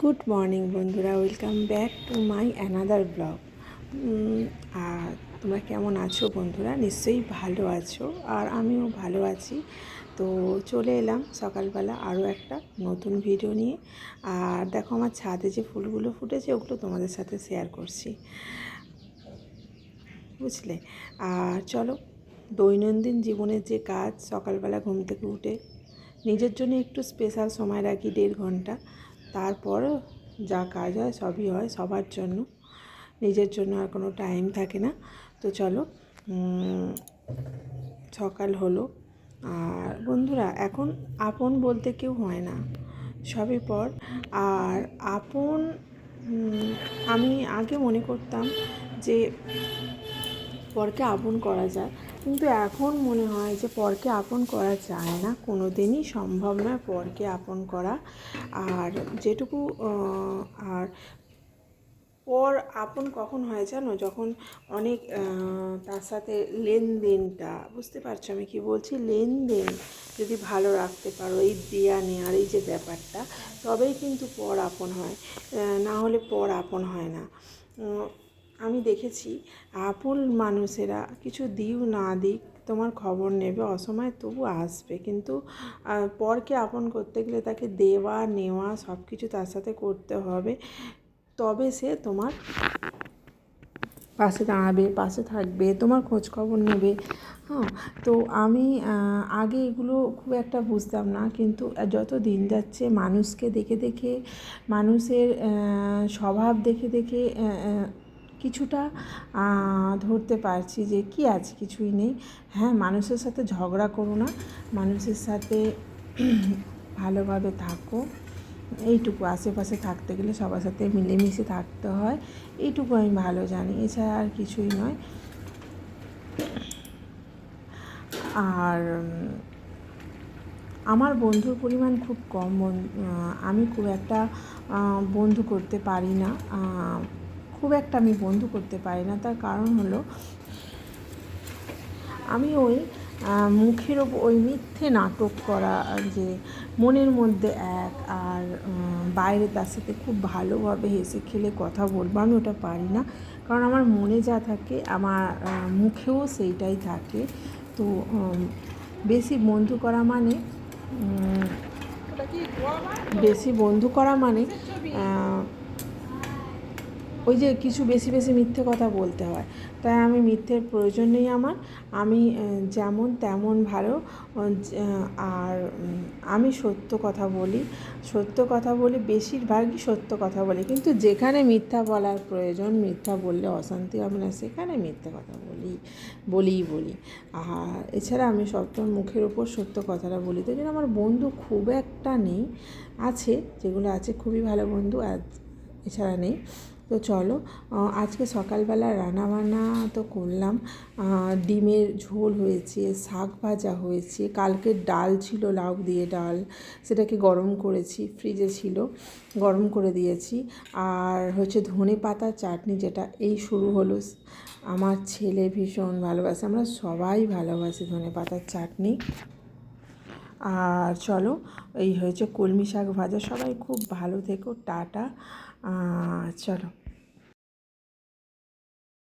Good morning বন্ধুরা, welcome back to my another vlog. আর তোমরা কেমন আছো বন্ধুরা? নিশ্চয়ই ভালো আছো, আর আমিও ভালো আছি। তো চলে এলাম সকালবেলা আরও একটা নতুন ভিডিও নিয়ে। আর দেখো আমার ছাদে যে ফুলগুলো ফুটেছে, ওগুলো তোমাদের সাথে শেয়ার করছি। বুঝলে? আর চলো, দৈনন্দিন জীবনের যে কাজ, সকালবেলা ঘুম থেকে উঠে নিজের জন্য একটু স্পেশাল সময় রাখি দেড় ঘণ্টা। তারপর যা কাজ হয় সবই হয় সবার জন্য। নিজের জন্য আর কোনো টাইম থাকে না। তো চলো সকাল হলো। আর বন্ধুরা, এখন আপন বলতে কেউ হয় না। সবই পর। আর আপন আমি আগে মনে করতাম যে পরকে আপন করা যায়। কিন্তু এখন মনে হয় যে পরকে আপন করা যায় না। কোনো দিনই সম্ভব নয় পরকে আপন করা। আর যেটুকু আর পর আপন কখন হয় জানো? যখন অনেক তার সাথে লেনদেনটা, বুঝতে পারছ আমি কি বলছি? লেনদেন যদি ভালো রাখতে পারো, এই দেয়া নেওয়ার এই যে ব্যাপারটা, তবেই কিন্তু পর আপন হয়। না হলে পর আপন হয় না। আমি দেখেছি, আপন মানুষেরা কিছু দিও না দিক, তোমার খবর নেবে, অসময় তবু আসবে। কিন্তু পরকে আপন করতে গেলে তাকে দেওয়া, নেওয়া সব কিছু তার সাথে করতে হবে। তবে সে তোমার পাশে দাঁড়াবে, পাশে থাকবে, তোমার খোঁজ খবর নেবে। হ্যাঁ তো আমি আগে এগুলো খুব একটা বুঝতাম না, কিন্তু যত দিন যাচ্ছে মানুষকে দেখে দেখে, মানুষের স্বভাব দেখে দেখে কিছুটা ধরতে পারছি যে কি আছে, কিছুই নেই। হ্যাঁ মানুষের সাথে ঝগড়া করো না, মানুষের সাথে ভালোভাবে থাকো। এইটুকু, আশেপাশে থাকতে গেলে সবার সাথে মিলেমিশে থাকতে হয়। এইটুকু আমি ভালো জানি, এছাড়া আর কিছুই নয়। আর, আমার বন্ধুর পরিমাণ খুব কম আমি খুব একটা বন্ধু করতে পারি না। খুব একটা আমি বন্ধু করতে পারি না। তার কারণ হলো আমি ওই মুখের ওপর ওই মিথ্যে নাটক করা যে মনের মধ্যে এক আর বাইরে তার সাথে খুব ভালোভাবে হেসে খেলে কথা বলব আমি ওটা পারি না। কারণ আমার মনে যা থাকে আমার মুখেও সেইটাই থাকে। তো বেশি বন্ধু করা মানে বেশি বন্ধু করা মানে ওই যে কিছু বেশি বেশি মিথ্যে কথা বলতে হয়। তাই আমি মিথ্যের প্রয়োজন নেই আমার। আমি যেমন তেমন ভালো আর আমি সত্য কথা বলি। সত্য কথা বলি বেশিরভাগই সত্য কথা বলি। কিন্তু যেখানে মিথ্যা বলার প্রয়োজন, মিথ্যা বললে অশান্তি হবে না। সেখানে মিথ্যে কথা বলি, বলিই বলি। আর এছাড়া আমি সবসময় মুখের ওপর সত্য কথাটা বলি। তো জন্য আমার বন্ধু খুব একটা নেই, আছে, যেগুলো আছে, খুবই ভালো বন্ধু, আর এছাড়া নেই। তো চলো আজকে সকালবেলা রান্নাবান্না তো করলাম। ডিমের ঝোল হয়েছে, শাক ভাজা হয়েছে, কালকে ডাল ছিল, লাউ দিয়ে ডাল। সেটাকে গরম করেছি, ফ্রিজে ছিল, গরম করে দিয়েছি। আর হচ্ছে ধনে পাতা চাটনি যেটা, এই শুরু হলো। আমার ছেলে ভীষণ ভালোবাসে, আমরা সবাই ভালোবাসি ধনে পাতার চাটনি। আর চলো, এই হয়েছে কলমি শাক ভাজা, সবাই খুব ভালো থেকো, টাটা। চলো।